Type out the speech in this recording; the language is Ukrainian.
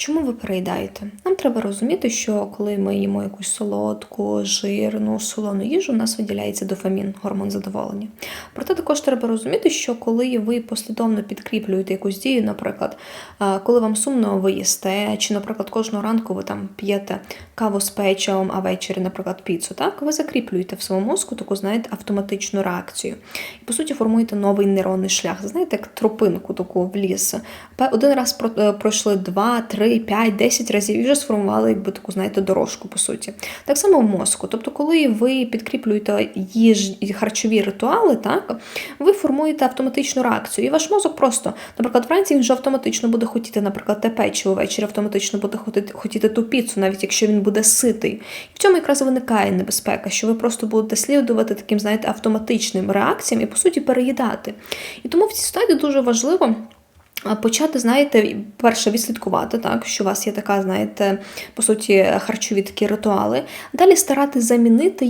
Чому ви переїдаєте? Нам треба розуміти, що коли ми їмо якусь солодку, жирну, солону їжу, у нас виділяється дофамін, гормон задоволення. Проте також треба розуміти, що коли ви послідовно підкріплюєте якусь дію, наприклад, е, коли вам сумно ви їсте, чи, наприклад, кожного ранку ви там п'єте каву з печивом, а ввечері, наприклад, піцу, так ви закріплюєте в своєму мозку таку, знаєте, автоматичну реакцію. І по суті, формуєте новий нейронний шлях. Знаєте, як тропинку таку в ліс. Один раз е, пройшли два-три. 3, 5, 10 разів і вже сформували якби таку, знаєте, дорожку, по суті. Так само в мозку. Тобто, коли ви підкріплюєте їж харчові ритуали, так ви формуєте автоматичну реакцію. І ваш мозок просто, наприклад, вранці він вже автоматично буде хотіти, наприклад, те печиво, ввечері автоматично буде хотіти, хотіти ту піцу, навіть якщо він буде ситий. І в цьому якраз виникає небезпека, що ви просто будете слідувати таким, знаєте, автоматичним реакціям і, по суті, переїдати. І тому в цій стадії дуже важливо. Почати, знаєте, перше відслідкувати, так, що у вас є така, знаєте, по суті, харчові такі ритуали. Далі старатись замінити їх